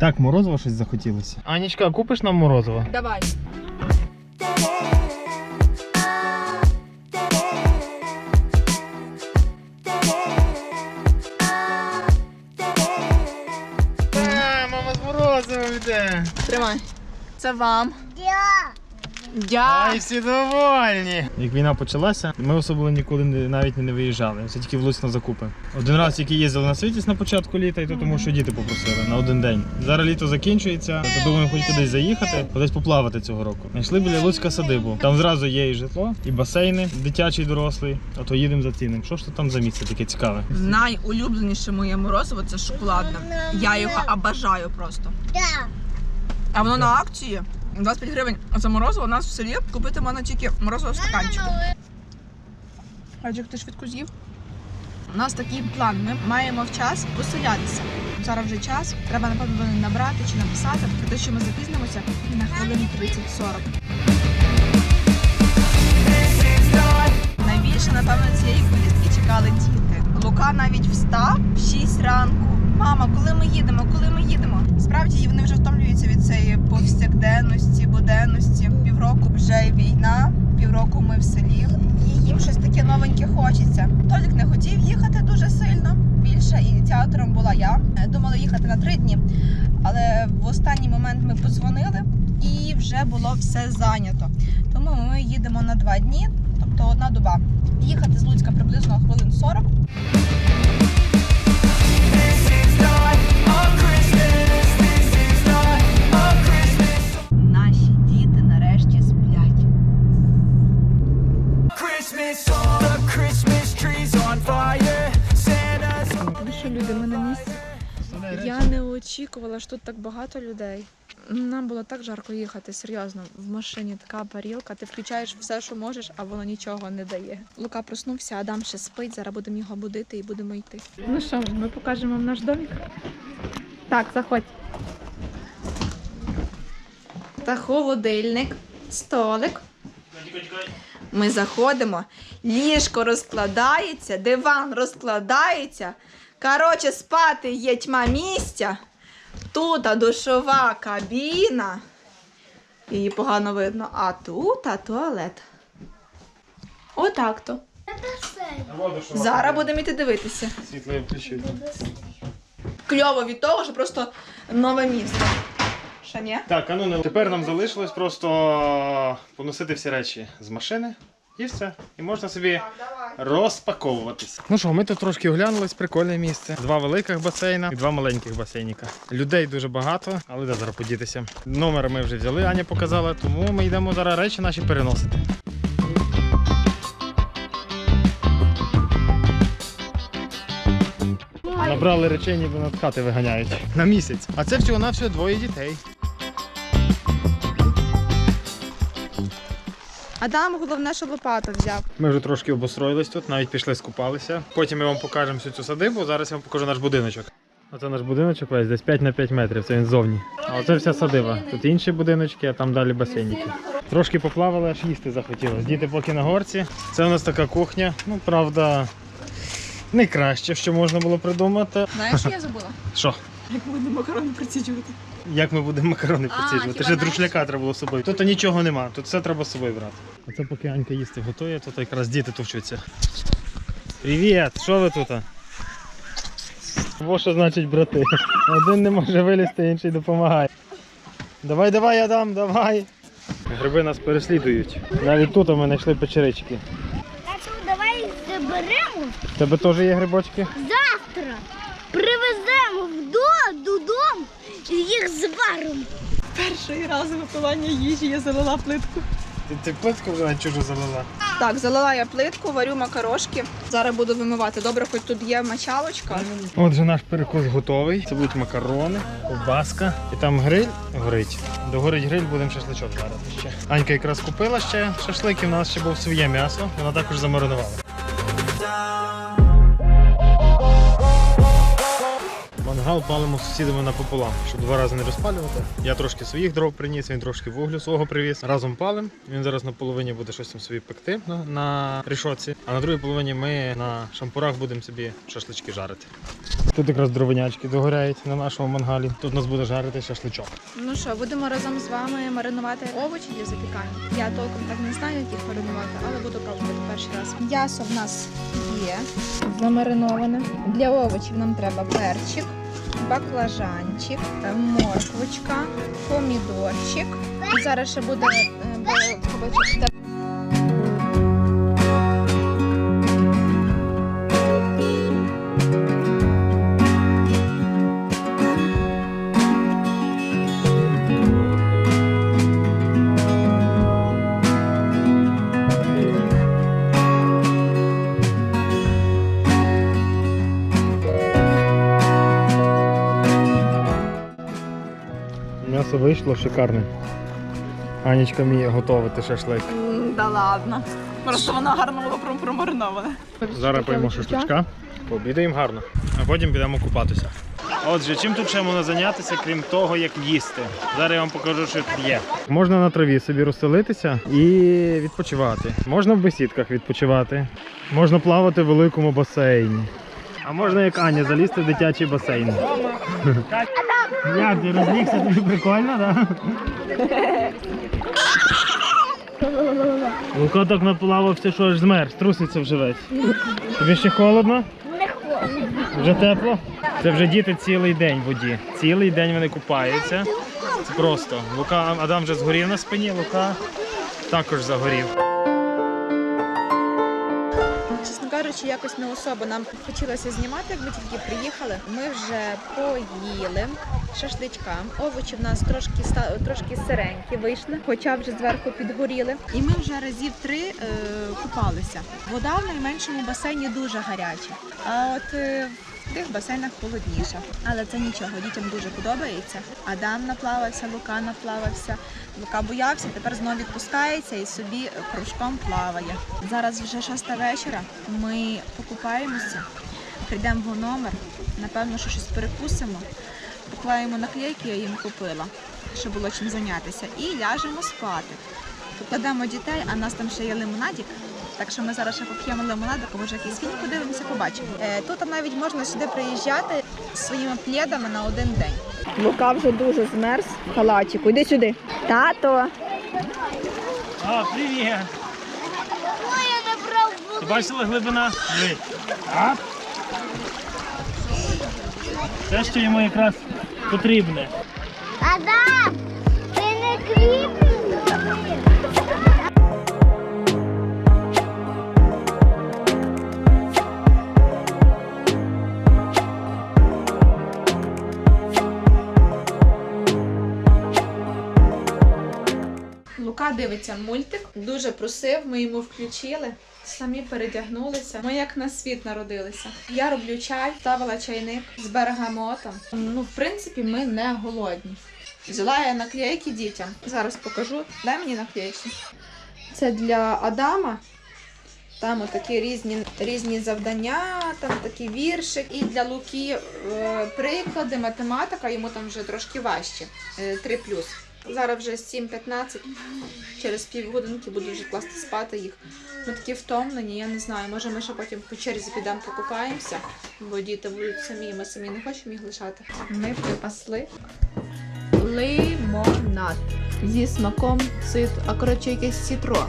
Так, морозиво щось захотілося. Анічка, купиш нам морозиво? Давай. А, мама з морозивом йде. Тримай. Це вам. Ай, всі довольні. Як війна почалася, ми особливо нікуди не- навіть не виїжджали. Це тільки в Луцьк на закупи. Один раз тільки їздили на світість на початку літа, і то тому, що діти попросили на один день. Зараз літо закінчується, то думаємо хоч кудись заїхати, кудись поплавати цього року. Знайшли біля Луцька садибу. Там зразу є і житло, і басейни, дитячий, дорослий. А то їдемо за цінним. Що ж то там за місце таке цікаве? Найулюбленіше моє морозиво це шоколадне. Я його обожаю просто. А воно на акції. 25 гривень за морозиво у нас в селі купити можна тільки морозиво в стаканчику. Адже ти швидко з'їв. У нас такий план. Ми маємо в час поселятися. Зараз вже час. Треба, напевно, набрати чи написати, про те, що ми запізнимося на хвилин 30-40. Найбільше, напевно, цієї поїздки чекали діти. Лука навіть встав в 6 ранку. Мама, коли ми їдемо? Коли ми їдемо? Справді вони вже втомлюються від цієї повсякденності, буденності. Півроку вже війна, півроку ми в селі. І їм щось таке новеньке хочеться. Толік не хотів їхати дуже сильно. Більше ініціатором була я. Е, Думала їхати на три дні, але в останній момент ми подзвонили і вже було все зайнято. Тому ми їдемо на два дні, тобто одна доба. Їхати з Луцька приблизно хвилин 40. Очікувала, що тут так багато людей. Нам було так жарко їхати, серйозно. В машині така парілка, ти включаєш все, що можеш, а воно нічого не дає. Лука проснувся, Адам ще спить, зараз будемо його будити і будемо йти. Ну що, ми покажемо вам наш домик? Так, заходь. Та холодильник, столик. Ми заходимо, ліжко розкладається, диван розкладається. Коротше, спати є тьма місця. Тут душова кабіна. Її погано видно. А тут туалет. Отак то. Зараз будемо йти дивитися. Світло я включив. Кльово від того, що просто нове місто. Що ні? Так, а ну не- тепер нам залишилось просто поносити всі речі з машини. І все. І можна собі розпаковуватись. Ну що, ми тут трошки оглянулись, прикольне місце. Два великих басейна і два маленьких басейніка. Людей дуже багато, але де зараз подітися. Номер ми вже взяли, Аня показала, тому ми йдемо зараз речі наші переносити. Набрали речей, ніби над хати виганяють. На місяць. А це всього на всього двоє дітей. Адам, головне, що лопату взяв. Ми вже трошки обостроїлись тут, навіть пішли скупалися. Потім ми вам покажемо всю цю садибу. Зараз я вам покажу наш будиночок. Оце наш будиночок весь десь 5 на 5 метрів, це він ззовні. А оце вся садиба. Тут інші будиночки, а там далі басейники. Трошки поплавали, аж їсти захотілося. Діти поки на горці. Це у нас така кухня. Ну, правда, не краще, що можна було придумати. Знаєш, що я забула? Що? Як будемо макарони приціджувати. Як ми будемо макарони А, приціджувати? Ще друшляка треба було з собою. Тут нічого нема, тут все треба з собою брати. Оце поки Анька їсти готує, тут якраз діти тут вчаться. Привіт! Що ви тут? Во що значить брати. Один не може вилізти, інший допомагає. Давай, давай, Адам, давай. Гриби нас переслідують. Навіть тут ми знайшли печерички. Тату, давай заберемо В тебе теж є грибочки? завтра. Привеземо вдо- додому і їх зваримо. Перший раз готування їжі я залила плитку. Ти, ти плитку вже чужу залила. Так, залила я плитку, варю макарошки. Зараз буду вимивати. Добре, хоч тут є мочалочка. Отже, наш перекус готовий. Це будуть макарони, ковбаска. І там гриль горить. Догорить гриль, будемо шашличок жарити ще. Анька якраз купила ще шашлики, у нас ще був своє м'ясо, вона також замаринувала. Мангал палимо з сусідами напополам, щоб два рази не розпалювати. Я трошки своїх дров приніс, він трошки вуглю свого привіз. Разом палим. Він зараз на половині буде щось там собі пекти на, на рішоці, а на другій половині ми на шампурах будемо собі шашлички жарити. Тут якраз дровинячки догоряють на нашому мангалі. Тут нас буде жарити шашличок. Ну що, будемо разом з вами маринувати овочі для запікання. Я толком так не знаю, як їх маринувати, але буду пробувати перший раз. М'ясо в нас є замариноване. Для овочів нам треба перчик, баклажанчик, е, морквочка, помідорчик. І зараз ще буде е, кабачок. Вийшло шикарне. Анічка вміє готувати шашлик. Да ладно. Просто вона гарно була пром- промаринована. Зараз поїмо шашличка, пообідаємо гарно, а потім підемо купатися. Отже, чим тут ще можна зайнятися, крім того, як їсти? Зараз я вам покажу, що тут є. Можна на траві собі розселитися і відпочивати. Можна в бесідках відпочивати, можна плавати в великому басейні. А можна, як Аня, залізти в дитячий басейн. Як ти розлігся, тобі прикольно, так? Лука так наплавався, що аж змерз, труситься вже весь. Тобі ще холодно? Не холодно. Вже тепло? Це вже діти цілий день в воді. Цілий день вони купаються. Це просто. Лука Адам вже згорів на спині, Лука також загорів. Якось не особо нам хотілося знімати, як ми тільки приїхали. Ми вже поїли шашличка. Овочі в нас трошки трошки сиренькі вийшли, хоча вже зверху підгоріли. І ми вже разів три е, купалися. Вода в найменшому басейні дуже гаряча. А от е, в тих басейнах холодніше. Але це нічого, дітям дуже подобається. Адам наплавався, Лука наплавався. Лука боявся, тепер знову відпускається і собі кружком плаває. Зараз вже шоста вечора. Ми покупаємося, прийдемо в номер, напевно, що щось перекусимо, поклеїмо наклейки, я їм купила, щоб було чим зайнятися, і ляжемо спати. Покладемо дітей, а в нас там ще є лимонадик. Так що ми зараз ще поп'ємо лимонадик, може якийсь фільм подивимося, побачимо. Е, тут навіть можна сюди приїжджати зі своїми плідами на один день. Лука вже дуже змерз в халатику. Іди сюди. Тато. А, привіт! Ти бачила глибина? Диви. А? Те, що йому якраз потрібне. Адам, ти не кріпний. Лука дивиться мультик, дуже просив, ми йому включили. Самі передягнулися. Ми як на світ народилися. Я роблю чай, ставила чайник з бергамотом. Ну, в принципі, ми не голодні. Взяла я наклейки дітям. Зараз покажу. Дай мені наклейки. Це для Адама. Там такі різні, різні завдання, там такі віршик. І для Луки е, приклади, математика, йому там вже трошки важче. Е, 3 Зараз вже 7.15. Через півгодинки буду вже класти спати їх. Ми такі втомлені, я не знаю. Може ми ще потім по черзі підемо покупаємося, бо діти будуть самі, ми самі не хочемо їх лишати. Ми припасли лимонад зі смаком цит, а коротше якесь сітро.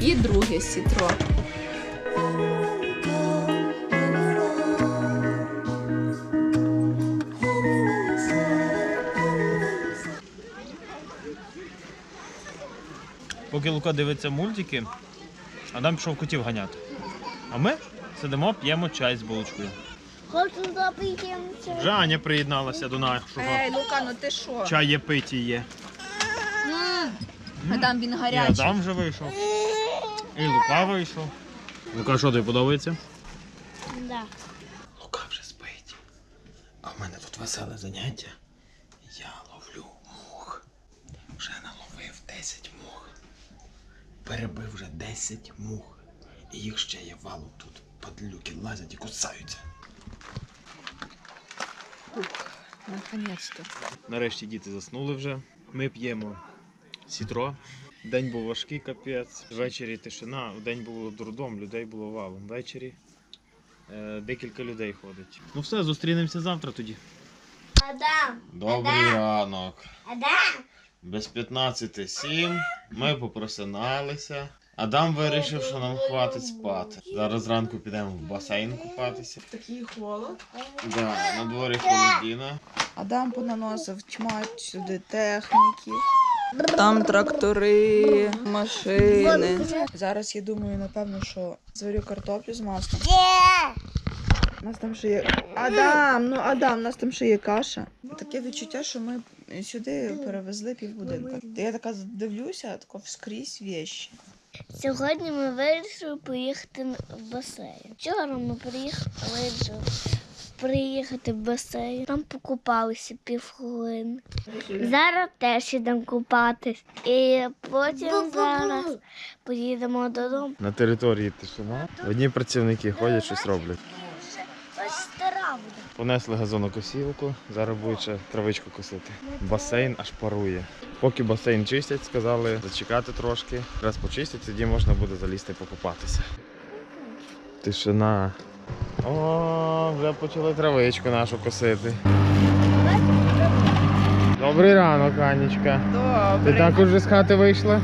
І друге сітро. Поки Лука дивиться мультики, Адам пішов котів ганяти. А ми сидимо, п'ємо чай з булочкою. Хочу запити. Вже Аня приєдналася до нашого. Ей, Лука, ну ти що? Чає питі є. Адам він І гарячий. Адам вже вийшов. І Лука вийшов. Лука, що тобі подобається? Да. Лука вже спить. А в мене тут веселе заняття. Я ловлю мух. Вже наловив 10 мух. Перебив вже 10 мух. І їх ще є валом тут. Падлюки лазять і кусаються. Наконець-то. Нарешті діти заснули вже. Ми п'ємо сітро. День був важкий, капець. Ввечері тишина, вдень було дурдом, людей було валом. Ввечері е, декілька людей ходить. Ну все, зустрінемося завтра тоді. Адам, Добрий ранок. Адам. Без 15 сім. Ми попросиналися. Адам вирішив, що нам хватить спати. Зараз зранку підемо в басейн купатися. Такий холод. Да, на дворі холодіна. Адам понаносив тьма сюди техніки. Там трактори, машини. Зараз я думаю, напевно, що зварю картоплю з маслом. Є. У нас там ще є. Адам, ну Адам, у нас там ще є каша. Таке відчуття, що ми сюди перевезли півбудинка. Я така дивлюся, тако вскрізь вещі. Сьогодні ми вирішили поїхати в басейн. Вчора ми приїхали приїхати в басейн. Там покупалися півхвилини. Зараз теж ідемо купатись. І потім зараз поїдемо додому. На території тишина. Одні працівники ходять, щось роблять. Буде. Понесли газонокосілку, зараз будуть ще травичку косити. Басейн аж парує. Поки басейн чистять, сказали зачекати трошки. Раз почистять, тоді можна буде залізти покупатися. Тишина. О, вже почали травичку нашу косити. Добрий ранок, Анічка. Ти Добре. також з хати вийшла?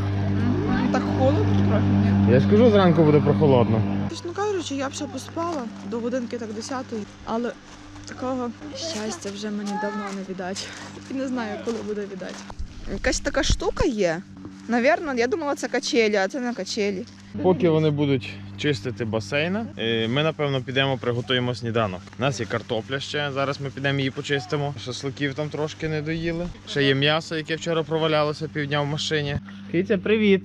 Так холодно трохи. ні? Я ж кажу, зранку буде прохолодно. Чесно кажучи, я б ще поспала до годинки так 10 але такого щастя вже мені давно не віддать. І не знаю, коли буде віддать. Якась така штука є. Навірно, я думала, це качелі, а це не качелі. Поки вони будуть чистити басейна, е, ми напевно підемо приготуємо сніданок. У нас є картопля ще. Зараз ми підемо її почистимо. Шашликів там трошки не доїли. Ще є м'ясо, яке вчора провалялося півдня в машині. Киця, привіт!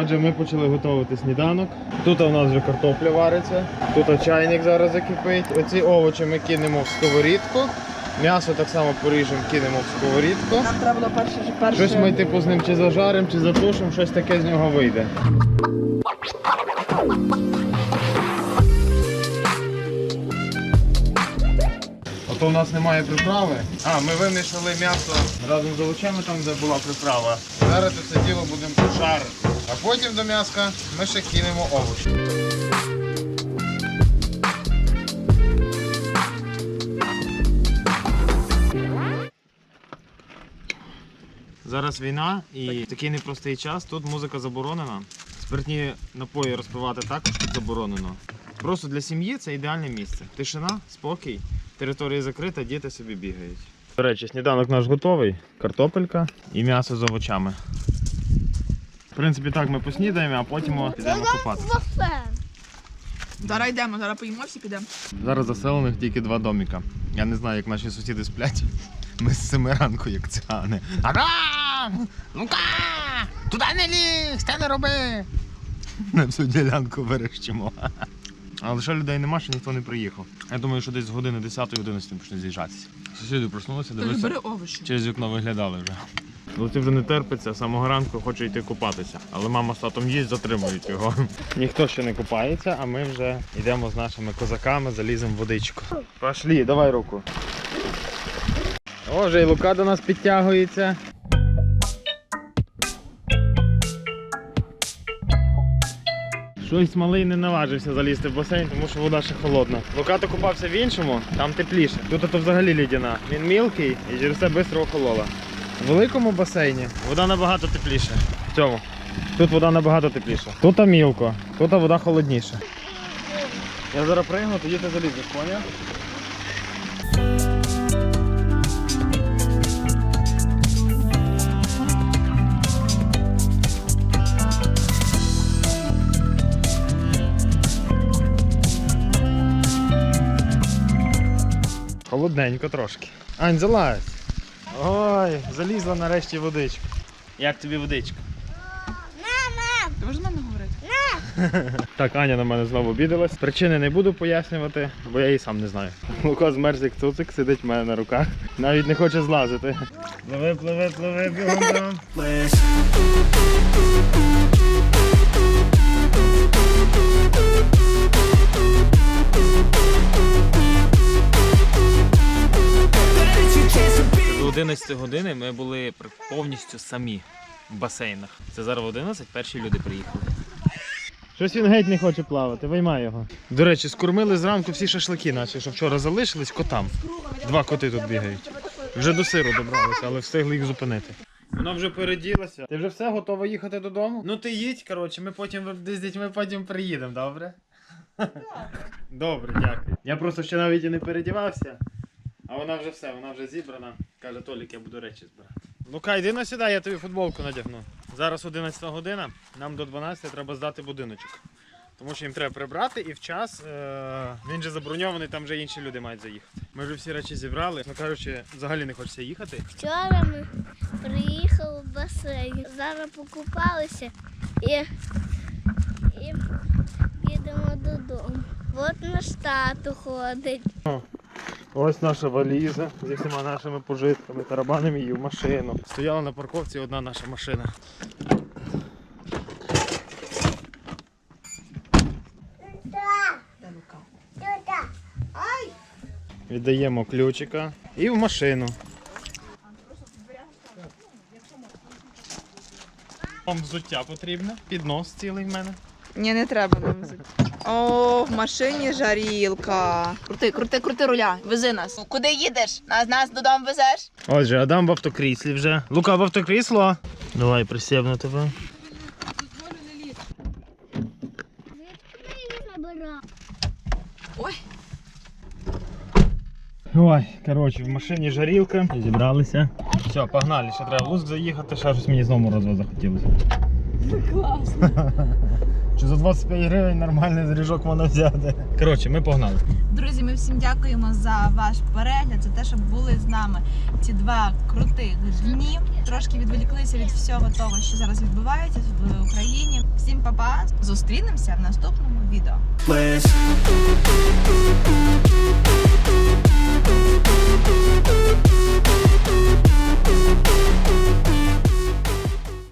Отже, ми почали готувати сніданок. Тут у нас вже картопля вариться, тут чайник зараз закипить. Оці овочі ми кинемо в сковорідку. М'ясо так само поріжемо, кинемо в сковорідку. Нам треба було перше ж перше. Щось ми типу з ним чи зажаримо, чи затушимо, щось таке з нього вийде. Ото у нас немає приправи. А, ми вимішали м'ясо разом з овочами там, де була приправа. Зараз це діло будемо пожарити. А потім до м'яска ми ще кинемо овочі. Зараз війна і такий непростий час. Тут музика заборонена. Спиртні напої розпивати також тут заборонено. Просто для сім'ї це ідеальне місце. Тишина, спокій, територія закрита, діти собі бігають. До речі, сніданок наш готовий. Картопелька і м'ясо з овочами. В принципі, так ми поснідаємо, а потім підемо купатися. Зараз йдемо, зараз поїмо всі підемо. Зараз заселених тільки два доміка. Я не знаю, як наші сусіди сплять. Ми з семи ранку, як цигани. Арам! Ну-ка! Туди не лізь! Те не роби! На всю ділянку верещимо. А лише людей нема, що ніхто не приїхав. Я думаю, що десь з години 10 11 почнуть з'їжджатися. Сусіди проснулися, дивилися. овочі. Через вікно виглядали вже. Луці вже не терпиться, з самого ранку хоче йти купатися. Але мама з татом їсть, затримують його. Ніхто ще не купається, а ми вже йдемо з нашими козаками, заліземо в водичку. Пошлі, давай руку. О, вже і Лука до нас підтягується. Щось малий не наважився залізти в басейн, тому що вода ще холодна. Локато купався в іншому, там тепліше. Тут то взагалі лідяна. Він мілкий і через це швидко охолола. В великому басейні вода набагато тепліша. В цьому. Тут вода набагато тепліша. Тут мілко, тут вода холодніша. Я зараз пригну, тоді ти залізеш, поняв? Холодненько трошки. Ань, залазь. Ой, залізла нарешті водичка. Як тобі водичка? Ти можеш з мене говорити? Так, Аня на мене знову обідалась. Причини не буду пояснювати, бо я і сам не знаю. Лука змерз як цуцик, сидить в мене на руках. Навіть не хоче злазити. Пливе, пливе, пливе, бігом бігом. 11 години ми були повністю самі в басейнах. Це зараз в 11 перші люди приїхали. Щось він геть не хоче плавати, виймай його. До речі, скормили зранку всі шашлики, наче що вчора залишились котам. Два коти тут бігають. Вже до сиру добралися, але встигли їх зупинити. Вона вже переділася. Ти вже все готова їхати додому? Ну ти їдь, коротше, ми потім з дітьми потім приїдемо, добре? Добре, дякую. Я просто ще навіть і не передівався. А вона вже все, вона вже зібрана. Каже, Толік, я буду речі збирати. Лука, йди на сюди, я тобі футболку надягну. Зараз 11 година, нам до 12 треба здати будиночок. Тому що їм треба прибрати і в час е- він же заброньований, там вже інші люди мають заїхати. Ми вже всі речі зібрали. Ну кажучи, взагалі не хочеться їхати. Вчора ми приїхали в басейн. Зараз покупалися і, і їдемо додому. От наш тато ходить. Ось наша валіза зі всіма нашими пожитками, тарабанимо її в машину. Стояла на парковці одна наша машина. Віддаємо ключика і в машину. Вам взуття потрібно. Піднос цілий в мене. Ні, не треба нам взяти. О, в машині жарілка. Крути, крути, крути руля. Вези нас. Куди їдеш? Нас, нас додому везеш? Отже, Адам в автокріслі вже. Лука в автокрісло. Давай присів на тебе. Ой. Ой, коротше, в машині жарілка. Зібралися. Все, погнали, ще треба в Луцьк заїхати, ще щось мені знову морозиво захотілося. Класно. Чи за 25 гривень нормальний зріжок можна взяти. Коротше, ми погнали. Друзі, ми всім дякуємо за ваш перегляд, за те, що були з нами ці два крутих дні. Трошки відволіклися від всього того, що зараз відбувається в Україні. Всім па-па. Зустрінемося в наступному відео. Bliss.